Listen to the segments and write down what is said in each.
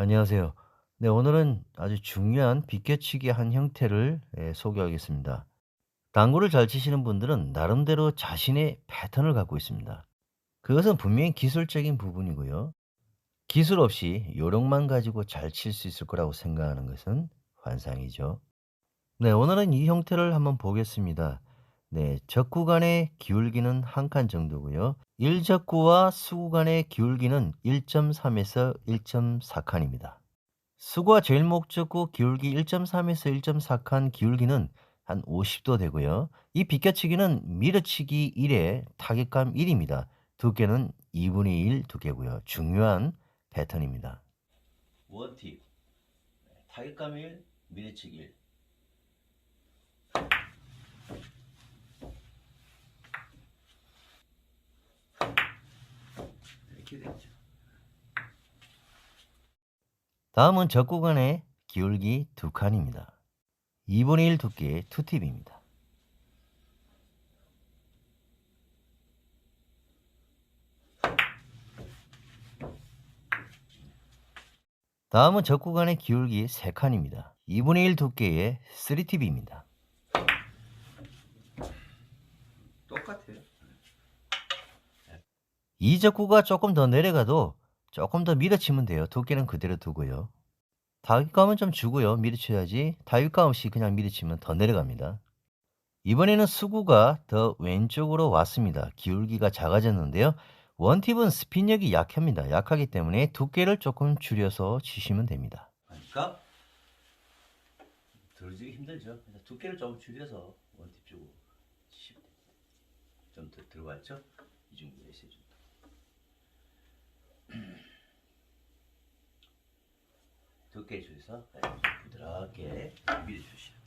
안녕하세요. 네, 오늘은 아주 중요한 비껴치기 한 형태를 예, 소개하겠습니다. 당구를 잘 치시는 분들은 나름대로 자신의 패턴을 갖고 있습니다. 그것은 분명히 기술적인 부분이고요. 기술 없이 요령만 가지고 잘 칠 수 있을 거라고 생각하는 것은 환상이죠. 네, 오늘은 이 형태를 한번 보겠습니다. 네, 적구 간의 기울기는 한 칸 정도고요. 1적구와 수구 간의 기울기는 1.3에서 1.4칸입니다. 수구와 제일 목적구 기울기 1.3에서 1.4칸 기울기는 한 50도 되고요. 이 비껴치기는 밀어치기 1에 타격감 1입니다. 두께는 2분의 1 두께고요. 중요한 패턴입니다. 원팁 타격감 1, 밀어치기 1 이렇게 되죠. 다음은 적구간의 기울기 두 칸입니다. 2분의 1 두께의 투팁입니다. 다음은 적구간의 기울기 3칸입니다. 2분의 1 두께의 3팁입니다. 똑같아요. 이 적구가 조금 더 내려가도 조금 더 밀어치면 돼요. 두께는 그대로 두고요. 타격감은 좀 주고요. 밀어쳐야지. 타격감 없이 그냥 밀어치면 더 내려갑니다. 이번에는 수구가 더 왼쪽으로 왔습니다. 기울기가 작아졌는데요. 원팁은 스핀력이 약합니다. 약하기 때문에 두께를 조금 줄여서 치시면 됩니다. 그러니까 들어주기 힘들죠. 두께를 좀 줄여서 원팁 주고 치시면 됩니다. 좀 더 들어갔죠? 이 정도 있어요. 좀. 두께 줄여서 부드럽게 밀어주시죠.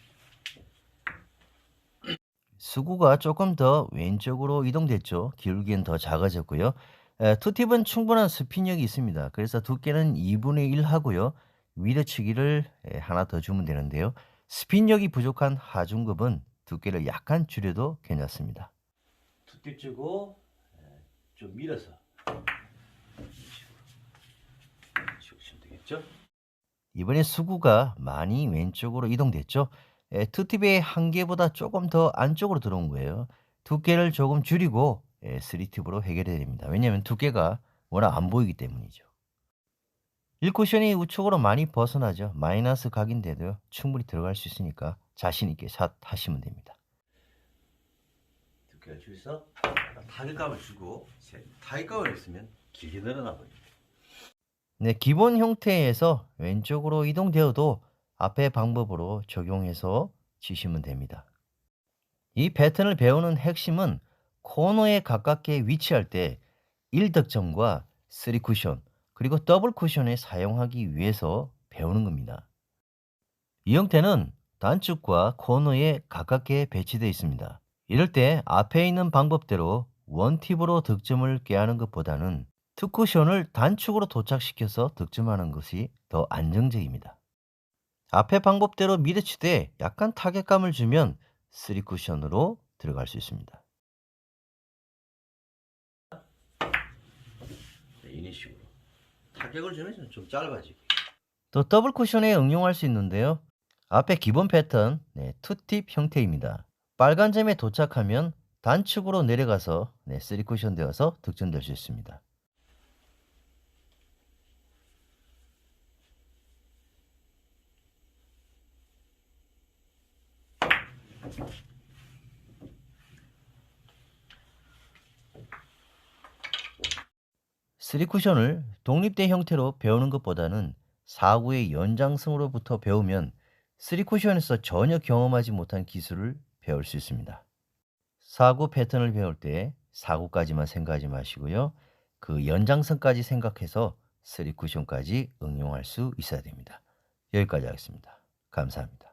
수구가 조금 더 왼쪽으로 이동됐죠. 기울기는 더 작아졌고요. 에, 투팁은 충분한 스핀력이 있습니다. 그래서 두께는 2분의 1 하고요. 밀어치기를 에, 하나 더 주면 되는데요. 스핀력이 부족한 하중급은 두께를 약간 줄여도 괜찮습니다. 두께 주고 에, 좀 밀어서 이런 식으로 이런 되겠죠? 이번에 수구가 많이 왼쪽으로 이동됐죠. 에, 투팁의 한계보다 조금 더 안쪽으로 들어온 거예요. 두께를 조금 줄이고 에, 3팁으로 해결해야 됩니다. 왜냐하면 두께가 워낙 안 보이기 때문이죠. 1쿠션이 우측으로 많이 벗어나죠. 마이너스 각인데도 충분히 들어갈 수 있으니까 자신 있게 샷 하시면 됩니다. 두께를 줄여서 타격감을 주고 세- 타격감을 했으면 길게 늘어나 버립니다. 네, 기본 형태에서 왼쪽으로 이동되어도 앞의 방법으로 적용해서 치시면 됩니다. 이 패턴을 배우는 핵심은 코너에 가깝게 위치할 때 1득점과 3쿠션 그리고 더블 쿠션에 사용하기 위해서 배우는 겁니다. 이 형태는 단축과 코너에 가깝게 배치되어 있습니다. 이럴 때 앞에 있는 방법대로 원팁으로 득점을 꾀하는 것보다는 투쿠션을 단축으로 도착시켜서 득점하는 것이 더 안정적입니다. 앞의 방법대로 밀어치되 약간 타격감을 주면 3쿠션으로 들어갈 수 있습니다. 네, 이런 식으로 타격을 주면 좀 짧아지고 또 더블 쿠션에 응용할 수 있는데요. 앞에 기본 패턴 네, 투팁 형태입니다. 빨간 점에 도착하면 단축으로 내려가서 네, 3쿠션 되어서 득점될 수 있습니다. 쓰리 쿠션을 독립된 형태로 배우는 것보다는 사구의 연장성으로부터 배우면 쓰리 쿠션에서 전혀 경험하지 못한 기술을 배울 수 있습니다. 사구 패턴을 배울 때 사구까지만 생각하지 마시고요. 그 연장성까지 생각해서 쓰리 쿠션까지 응용할 수 있어야 됩니다. 여기까지 하겠습니다. 감사합니다.